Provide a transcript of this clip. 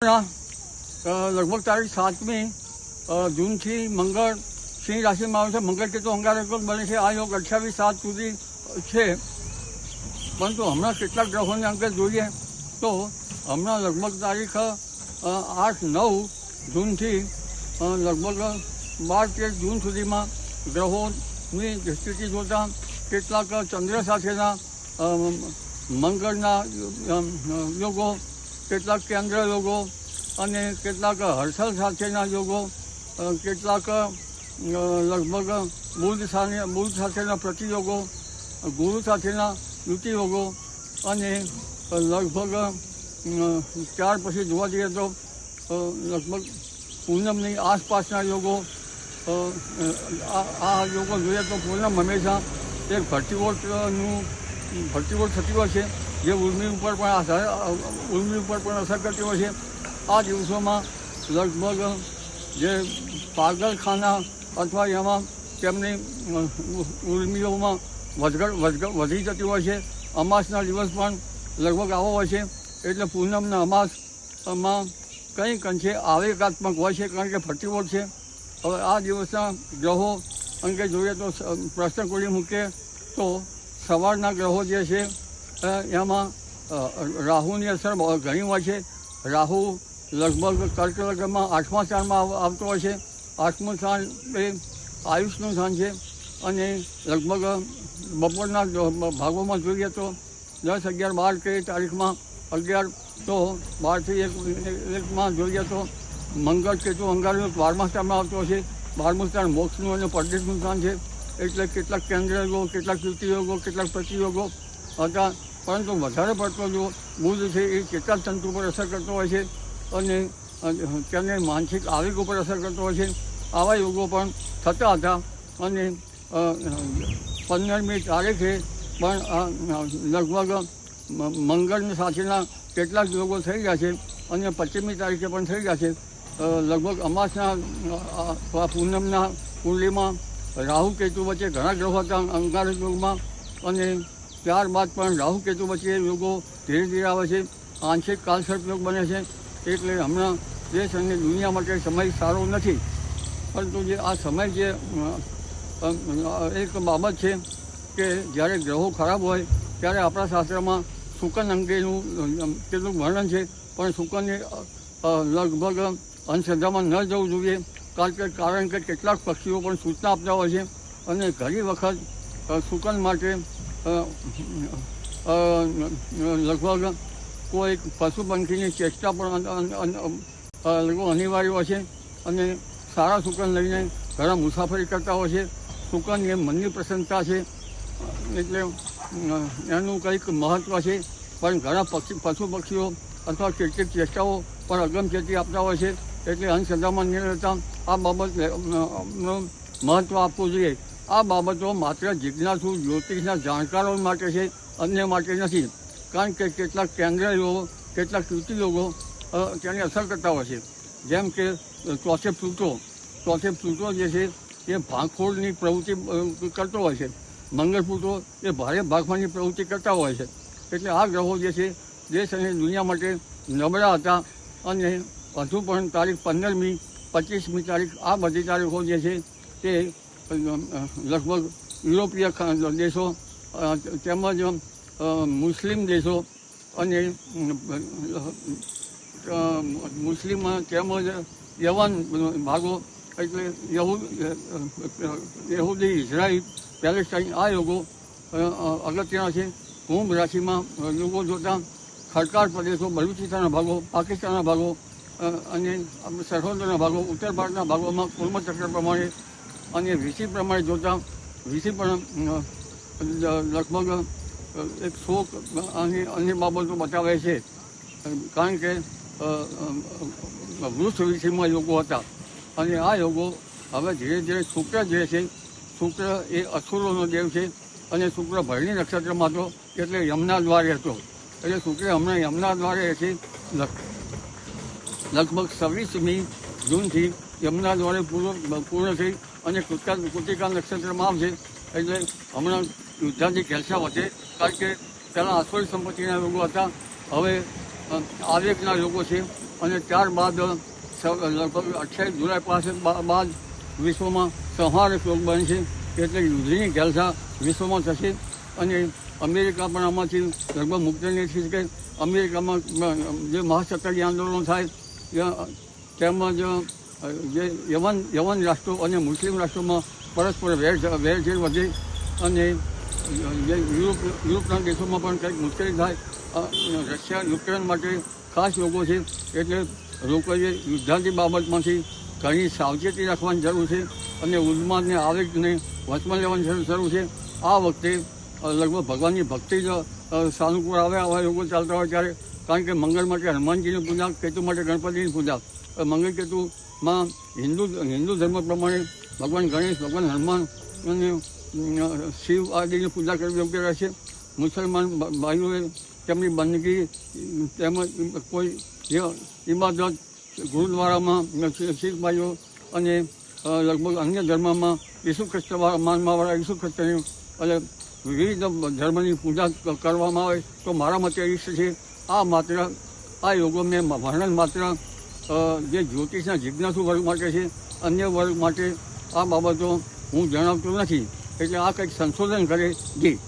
લગભગ તારીખ સાતમી જૂનથી મંગળ સિંહ રાશિમાં આવે છે. મંગળ કેતો અંગારક યોગ બને છે. આ યોગ અઠ્યાવીસ સાત સુધી છે. પરંતુ હમણાં કેટલાક ગ્રહોને અંગે જોઈએ તો હમણાં લગભગ તારીખ આઠ નવ જૂનથી લગભગ બાર તેર જૂન સુધીમાં ગ્રહોની સ્થિતિ જોતા કેટલાક ચંદ્ર સાથેના મંગળના યોગો કેટલાક કેન્દ્ર યોગો અને કેટલાક હર્ષલ સાથેના યોગો કેટલાક લગભગ બુદ્ધ સાથે, બુદ્ધ સાથેના પ્રતિયોગો, ગુરુ સાથેના યુતિયોગો અને લગભગ ત્યાર પછી જોવા જઈએ તો લગભગ પૂનમની આસપાસના યોગો આ યોગો જોઈએ તો પૂનમ હંમેશા એક ભરતીવોટનું, ભરતીવોટ થતી હોય છે. જે ઉર્મી ઉપર પણ આધાર ઉર્મી ઉપર પણ અસર કરતી હોય છે. આ દિવસોમાં લગભગ જે પાગલખાના અથવા એમાં તેમની ઉર્મીઓમાં વધઘટ વધી જતી હોય છે. અમાસના દિવસ પણ લગભગ આવો હોય છે. એટલે પૂનમના અમાસમાં કંઈક અંશે આવેગાત્મક હોય છે, કારણ કે ફરતીવોટ છે. હવે આ દિવસના ગ્રહો અંગે જોઈએ તો પ્રશ્ન કોઈ મૂકે તો સવારના ગ્રહો જે છે એમાં રાહુની અસર ઘણી હોય છે. રાહુ લગભગ કર્કલગ્નમાં આઠમા સ્થાનમાં આવતો હોય છે. આઠમું સ્થાન એ આયુષનું સ્થાન છે. અને લગભગ બપોરના ભાગોમાં જોઈએ તો દસ અગિયાર બાર કે તારીખમાં, અગિયાર તો બારથી એક, એકમાં જોઈએ તો મંગળ કેતુ અંગારનું બારમા સ્થાનમાં આવતો છે. બારમું સ્થાન મોક્ષનું અને પરદેશનું સ્થાન છે. એટલે કેટલાક કેન્દ્ર કેટલાક યુતિયોગો કેટલાક પ્રતિયોગો હતા. પરંતુ વધારે પડતો જો બુધ છે એ ચેતાતંતુ તંતુ પર અસર કરતો હોય છે અને તેને માનસિક આવેગ ઉપર અસર કરતો હોય છે. આવા યોગો પણ થતા હતા અને પંદરમી તારીખે પણ લગભગ મંગળ સાથેના કેટલાક યોગો થઈ ગયા છે અને પચીસમી તારીખે પણ થઈ ગયા છે. લગભગ અમાસના પૂનમના કુંડલીમાં રાહુ કેતુ વચ્ચે ઘણા ગ્રહો હતા અંગારક યોગમાં અને ત્યારબાદ પણ રાહુકેતુ વચ્ચે યોગો ધીરે ધીરે આવે છે. આંશિક કાલસર્પ યોગ બને છે. એટલે હમણાં દેશ અને દુનિયા માટે સમય સારો નથી, પરંતુ જે આ સમય જે એક બાબત છે કે જ્યારે ગ્રહો ખરાબ હોય, ત્યારે આપણા શાસ્ત્રમાં શુકન અંગેનું કેટલું વર્ણન છે. પણ શુકનને લગભગ અંધશ્રદ્ધામાં ન જવું જોઈએ, કારણ કે કારણ કે કેટલાક પક્ષીઓ પણ સૂચના આપતા હોય છે. અને ઘણી વખત શુકન માટે લગભગ કોઈ પશુ પંખીની ચેષ્ટા પણ લગભગ અનિવાર્ય હોય છે. અને સારા શુકન લઈને ઘણા મુસાફરી કરતા હોય છે. સુકન એ મનની પ્રસન્નતા છે. એટલે એનું કંઈક મહત્ત્વ છે. પણ ઘણા પક્ષી પશુ પક્ષીઓ અથવા કેટલીક ચેષ્ટાઓ પણ અગમચેતી આપતા હોય છે. એટલે અંધશ્રદ્ધામાં નિર્ણયતા આ બાબત મહત્ત્વ આપવું જોઈએ. આ બાબતો માત્ર જિજ્ઞાસુ, જ્યોતિષના જાણકારો માટે છે, અન્ય માટે નથી. કારણ કે કેટલાક કેન્દ્ર યોગો કેટલાક કૃતિ યોગો તેની અસર કરતા હોય છે. જેમ કે ચોથે પ્લુટો ચોથે પ્લુટો જે છે, એ ભાંગફોડની પ્રવૃત્તિ કરતો હોય છે. મંગળ પ્લુટો એ ભારે ભાગવાની પ્રવૃત્તિ કરતા હોય છે. એટલે આ ગ્રહો જે છે, દેશ અને દુનિયા માટે નબળા હતા અને હજુ પણ તારીખ પંદરમી, પચીસમી તારીખ આ બધી તારીખો જે છે, તે લગભગ યુરોપીય દેશો તેમજ મુસ્લિમ દેશો અને મુસ્લિમ તેમજ યવન ભાગો એટલે યહૂદ યહૂદી ઇઝરાયલ પેલેસ્ટાઈન આ યોગો અગત્યના છે કુંભ રાશિમાં યોગો જોતા ખડકાળ પ્રદેશો બલુચિસ્તાનના ભાગો પાકિસ્તાનના ભાગો અને સરહદોના ભાગો ઉત્તર ભારતના ભાગોમાં કુર્મચક્ર પ્રમાણે અને વીસી પ્રમાણે જોતા વીસી પણ લગભગ એક શોક અને અન્ય બાબતો બતાવે છે. કારણ કે વૃક્ષ વીસીમાં યોગો હતા. અને આ યોગો હવે ધીરે ધીરે શુક્ર જે છે, શુક્ર એ અસુરોનો દેવ છે અને શુક્ર ભરણી નક્ષત્રમાં હતો એટલે યમના દ્વારે હતો. એટલે શુક્ર હમણાં યમના દ્વારે છે. લગ- લગભગ છવ્વીસમી જૂનથી યમના દ્વારે પૂર્ણ પૂર્ણ થઈ અને કૃતિકા કૃતિકા નક્ષત્રમાં આવશે એટલે હમણાં યુદ્ધાની ઘેલસા વધે કારણ કે પહેલાં આસોરી સંપત્તિના યોગો હતા. હવે આવેગના યોગો છે. અને ત્યારબાદ લગભગ અઠ્યાવીસ જુલાઈ પાસે બાદ વિશ્વમાં સંહાર યોગ બનશે એટલે યુદ્ધની ઘેલસા વિશ્વમાં થશે. અને અમેરિકા પણ આમાંથી લગભગ મુક્ત નહીં થઈ શકે અમેરિકામાં જે મહાસત્તાકી આંદોલનો થાય તેમજ જે યવન યવન રાષ્ટ્રો અને મુસ્લિમ રાષ્ટ્રોમાં પરસ્પર વેર વેરઝેર વધે અને જે યુરોપ, યુરોપના દેશોમાં પણ કંઈક મુશ્કેલી થાય રશિયા, યુક્રેન માટે ખાસ લોકો છે, એટલે લોકોએ યુદ્ધાની બાબતમાંથી ઘણી સાવચેતી રાખવાની જરૂર છે અને ઉન્માદને આવેગને વચમાં લેવાની જરૂર છે. આ વખતે લગભગ ભગવાનની ભક્તિ જ સાનુકૂળ આવે આવા લોકો ચાલતા હોય ત્યારે, કારણ કે મંગળ માટે હનુમાનજીની પૂજા, કેતુ માટે ગણપતિની પૂજા મંગળ મંગળ કેતુમાં હિન્દુ હિન્દુ ધર્મ પ્રમાણે ભગવાન ગણેશ, ભગવાન હનુમાન અને શિવ આદિની પૂજા કરવી યોગ્ય રહે છે. મુસલમાન ભાઈઓએ તેમની બંદગી, તેમજ કોઈ જે ઇબાદત ગુરુદ્વારામાં શીખ ભાઈઓ અને લગભગ અન્ય ધર્મમાં ઈસુ ખ્રિસ્ત માનવાવાળા ઈસુ ખ્રિસ્તની અને વિવિધ ધર્મની પૂજા કરવામાં આવે તો મારા મતે ઈષ્ટ છે આ માત્ર, આ યોગો મેં, વર્ણન માત્ર જે જ્યોતિષના જિજ્ઞાસુ વર્ગ માટે છે, અન્ય વર્ગ માટે આ બાબતો હું જણાવતો નથી. એટલે આ કંઈક સંશોધન કરે જી